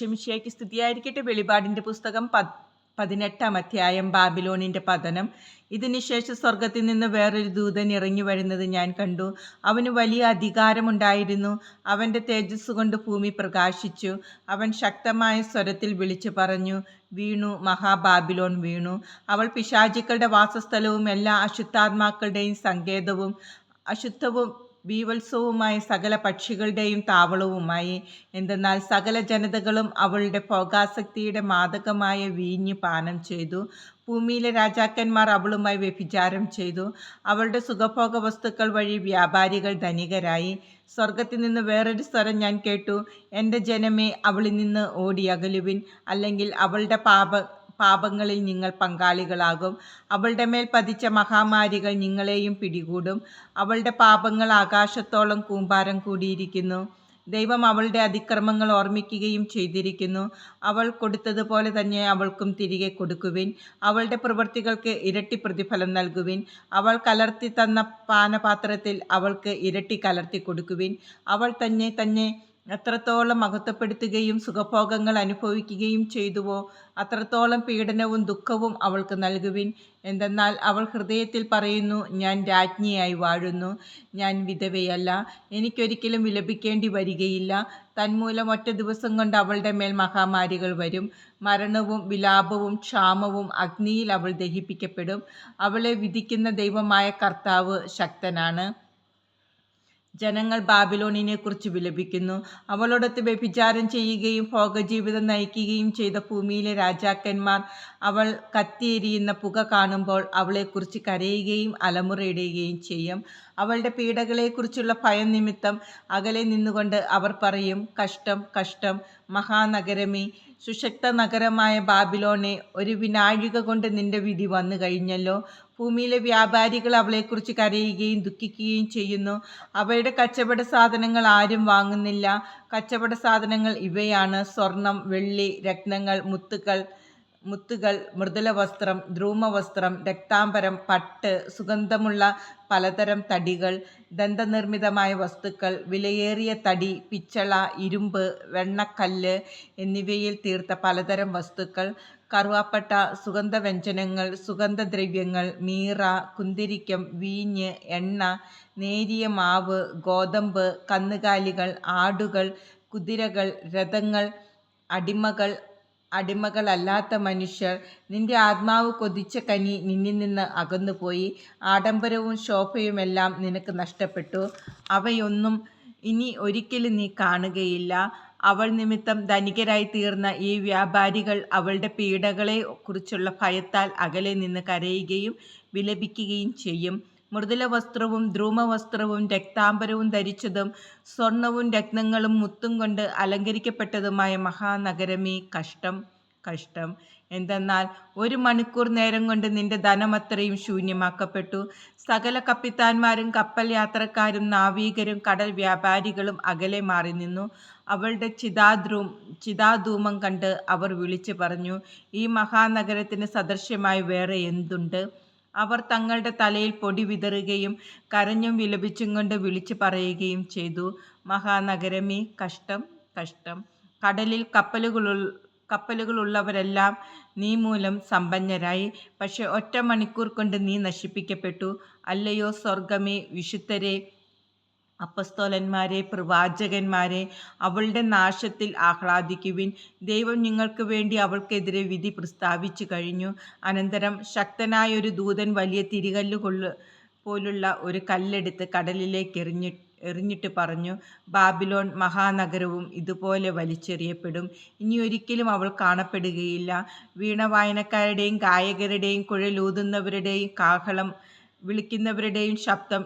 ഷമിഷിയാക്കി സ്തുതിയായിരിക്കട്ടെ. വെളിപാടിന്റെ പുസ്തകം പത് പതിനെട്ടാം അധ്യായം ബാബിലോണിന്റെ പതനം. ഇതിനുശേഷം സ്വർഗത്തിൽ നിന്ന് വേറൊരു ദൂതൻ ഇറങ്ങി വരുന്നത് ഞാൻ കണ്ടു. അവന് വലിയ അധികാരമുണ്ടായിരുന്നു. അവന്റെ തേജസ് കൊണ്ട് ഭൂമി പ്രകാശിച്ചു. അവൻ ശക്തമായ സ്വരത്തിൽ വിളിച്ചു പറഞ്ഞു വീണു മഹാബാബിലോൺ വീണു. അവൾ പിശാചിക്കളുടെ വാസസ്ഥലവും എല്ലാ അശുദ്ധാത്മാക്കളുടെയും സങ്കേതവും അശുദ്ധവും ബീവത്സവുമായ സകല പക്ഷികളുടെയും താവളവുമായി. എന്തെന്നാൽ സകല ജനതകളും അവളുടെ ഭോഗാസക്തിയുടെ മാദകമായ വീഞ്ഞ് പാനം ചെയ്തു. ഭൂമിയിലെ രാജാക്കന്മാർ അവളുമായി വ്യഭിചാരം ചെയ്തു. അവളുടെ സുഖഭോഗ വസ്തുക്കൾ വഴി വ്യാപാരികൾ ധനികരായി. സ്വർഗത്തിൽ നിന്ന് വേറൊരു സ്വരം ഞാൻ കേട്ടു. എന്റെ ജനമേ അവളിൽ നിന്ന് ഓടിയകലുവിൻ അല്ലെങ്കിൽ അവളുടെ പാപ പാപങ്ങളിൽ നിങ്ങൾ പങ്കാളികളാകും. അവളുടെ മേൽ പതിച്ച മഹാമാരികൾ നിങ്ങളെയും പിടികൂടും. അവളുടെ പാപങ്ങൾ ആകാശത്തോളം കൂമ്പാരം കൂടിയിരിക്കുന്നു. ദൈവം അവളുടെ അതിക്രമങ്ങൾ ഓർമ്മിക്കുകയും ചെയ്തിരിക്കുന്നു. അവൾ കൊടുത്തതുപോലെ തന്നെ അവൾക്കും തിരികെ കൊടുക്കുവിൻ. അവളുടെ പ്രവൃത്തികൾക്ക് ഇരട്ടി പ്രതിഫലം നൽകുവിൻ. അവൾ കലർത്തി തന്ന പാനപാത്രത്തിൽ അവൾക്ക് ഇരട്ടി കലർത്തി കൊടുക്കുവിൻ. അവൾ തന്നെ തന്നെ എത്രത്തോളം മഹത്വപ്പെടുത്തുകയും സുഖഭോഗങ്ങൾ അനുഭവിക്കുകയും ചെയ്തുവോ അത്രത്തോളം പീഡനവും ദുഃഖവും അവൾക്ക് നൽകുവിൻ. എന്തെന്നാൽ അവൾ ഹൃദയത്തിൽ പറയുന്നു ഞാൻ രാജ്ഞിയായി വാഴുന്നു. ഞാൻ വിധവയല്ല. എനിക്കൊരിക്കലും വിലപിക്കേണ്ടി വരികയില്ല. തന്മൂലം ഒറ്റ ദിവസം കൊണ്ട് അവളുടെ മേൽ മഹാമാരികൾ വരും. മരണവും വിലാപവും ക്ഷാമവും അഗ്നിയിൽ അവൾ ദഹിപ്പിക്കപ്പെടും. അവളെ വിധിക്കുന്ന ദൈവമായ കർത്താവ് ശക്തനാണ്. ജനങ്ങൾ ബാബിലോണിനെക്കുറിച്ച് വിലപിക്കുന്നു. അവളോടൊത്ത് വ്യഭിചാരം ചെയ്യുകയും ഭോഗജീവിതം നയിക്കുകയും ചെയ്ത ഭൂമിയിലെ രാജാക്കന്മാർ അവൾ കത്തിയെരിയുന്ന പുക കാണുമ്പോൾ അവളെക്കുറിച്ച് കരയുകയും അലമുറയിടുകയും ചെയ്യും. അവളുടെ പീഡകളെക്കുറിച്ചുള്ള ഭയം നിമിത്തം അകലെ നിന്നുകൊണ്ട് അവർ പറയും കഷ്ടം കഷ്ടം മഹാനഗരമേ സുശക്ത നഗരമായ ബാബിലോണെ ഒരു വിനാഴിക കൊണ്ട് നിന്റെ വിധി വന്നു കഴിഞ്ഞല്ലോ. ഭൂമിയിലെ വ്യാപാരികൾ അവളെക്കുറിച്ച് കരയുകയും ദുഃഖിക്കുകയും ചെയ്യുന്നു. അവയുടെ കച്ചവട സാധനങ്ങൾ ആരും വാങ്ങുന്നില്ല. കച്ചവട സാധനങ്ങൾ ഇവയാണ്. സ്വർണം വെള്ളി രത്നങ്ങൾ മുത്തുകൾ മുത്തുകൾ മൃദുല വസ്ത്രം ധ്രൂമവസ്ത്രം രക്താംബരം പട്ട് സുഗന്ധമുള്ള പലതരം തടികൾ ദന്തനിർമ്മിതമായ വസ്തുക്കൾ വിലയേറിയ തടി പിച്ചള ഇരുമ്പ് വെണ്ണക്കല്ല് എന്നിവയിൽ തീർത്ത പലതരം വസ്തുക്കൾ കറുവാപ്പട്ട സുഗന്ധവ്യഞ്ജനങ്ങൾ സുഗന്ധദ്രവ്യങ്ങൾ മീറ കുന്തിരിക്കം വീഞ്ഞ് എണ്ണ നേരിയ മാവ് ഗോതമ്പ് കന്നുകാലികൾ ആടുകൾ കുതിരകൾ രഥങ്ങൾ അടിമകൾ അടിമകളല്ലാത്ത മനുഷ്യർ. നിന്റെ ആത്മാവ് കൊതിച്ച കനി നിന്നിൽ നിന്ന് അകന്നുപോയി. ആഡംബരവും ശോഭയുമെല്ലാം നിനക്ക് നഷ്ടപ്പെട്ടു. അവയൊന്നും ഇനി ഒരിക്കലും നീ കാണുകയില്ല. അവൾ നിമിത്തം ധനികരായി തീർന്ന ഈ വ്യാപാരികൾ അവളുടെ പീഡകളെ കുറിച്ചുള്ള ഭയത്താൽ അകലെ നിന്ന് കരയുകയും വിലപിക്കുകയും ചെയ്യും. മൃദുല വസ്ത്രവും ധ്രുമവസ്ത്രവും രക്താംബരവും ധരിച്ചതും സ്വർണവും രത്നങ്ങളും മുത്തും കൊണ്ട് അലങ്കരിക്കപ്പെട്ടതുമായ മഹാനഗരമേ കഷ്ടം കഷ്ടം. എന്തെന്നാൽ ഒരു മണിക്കൂർ നേരം കൊണ്ട് നിന്റെ ധനം അത്രയും ശൂന്യമാക്കപ്പെട്ടു. സകല കപ്പിത്താന്മാരും കപ്പൽ യാത്രക്കാരും നാവികരും കടൽ വ്യാപാരികളും അകലെ മാറി നിന്നു. അവളുടെ ചിതാദ്രൂ ചിതാധൂമം കണ്ട് അവർ വിളിച്ചു പറഞ്ഞു ഈ മഹാനഗരത്തിന് സദൃശ്യമായി വേറെ എന്തുണ്ട്? അവർ തങ്ങളുടെ തലയിൽ പൊടി വിതറുകയും കരഞ്ഞും വിലപിച്ചും കൊണ്ട് വിളിച്ചു പറയുകയും ചെയ്തു. മഹാനഗരമേ കഷ്ടം കഷ്ടം. കടലിൽ കപ്പലുകൾ കപ്പലുകളുള്ളവരെല്ലാം നീ മൂലം സമ്പന്നരായി. പക്ഷെ ഒറ്റ മണിക്കൂർ കൊണ്ട് നീ നശിപ്പിക്കപ്പെട്ടു. അല്ലയോ സ്വർഗമേ വിശുദ്ധരെ അപ്പസ്തോലന്മാരെ പ്രവാചകന്മാരെ അവളുടെ നാശത്തിൽ ആഹ്ലാദിക്കുവിൻ. ദൈവം നിങ്ങൾക്ക് വേണ്ടി അവൾക്കെതിരെ വിധി പ്രസ്താവിച്ചു കഴിഞ്ഞു. അനന്തരം ശക്തനായ ഒരു ദൂതൻ വലിയ തിരികല്ല് കൊള്ളു പോലുള്ള ഒരു കല്ലെടുത്ത് കടലിലേക്ക് എറിഞ്ഞി എറിഞ്ഞിട്ട് പറഞ്ഞു ബാബിലോൺ മഹാനഗരവും ഇതുപോലെ വലിച്ചെറിയപ്പെടും. ഇനി ഒരിക്കലും അവൾ കാണപ്പെടുകയില്ല. വീണ വായനക്കാരുടെയും ഗായകരുടെയും കുഴലൂതുന്നവരുടെയും കാഹളം വിളിക്കുന്നവരുടെയും ശബ്ദം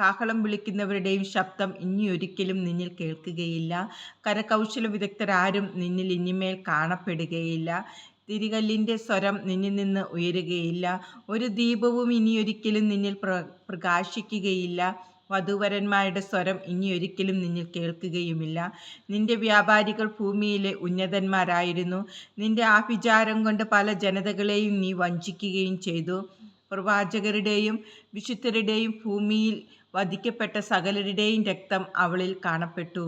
കാഹളം വിളിക്കുന്നവരുടെയും ശബ്ദം ഇനിയൊരിക്കലും നിന്നിൽ കേൾക്കുകയില്ല. കരകൗശല വിദഗ്ധരാരും നിന്നിൽ ഇനിമേൽ കാണപ്പെടുകയില്ല. തിരികല്ലിന്റെ സ്വരം നിന്നിൽ നിന്ന് ഉയരുകയില്ല. ഒരു ദീപവും ഇനിയൊരിക്കലും നിന്നിൽ പ്ര പ്രകാശിക്കുകയില്ല. വധുവരന്മാരുടെ സ്വരം ഇനിയൊരിക്കലും നിന്നിൽ കേൾക്കുകയുമില്ല. നിന്റെ വ്യാപാരികൾ ഭൂമിയിലെ ഉന്നതന്മാരായിരുന്നു. നിന്റെ ആഭിചാരം കൊണ്ട് പല ജനതകളെയും നീ വഞ്ചിക്കുകയും ചെയ്തു. പ്രവാചകരുടെയും വിശുദ്ധരുടെയും ഭൂമിയിൽ വധിക്കപ്പെട്ട സകലരുടെയും രക്തം അവളിൽ കാണപ്പെട്ടു.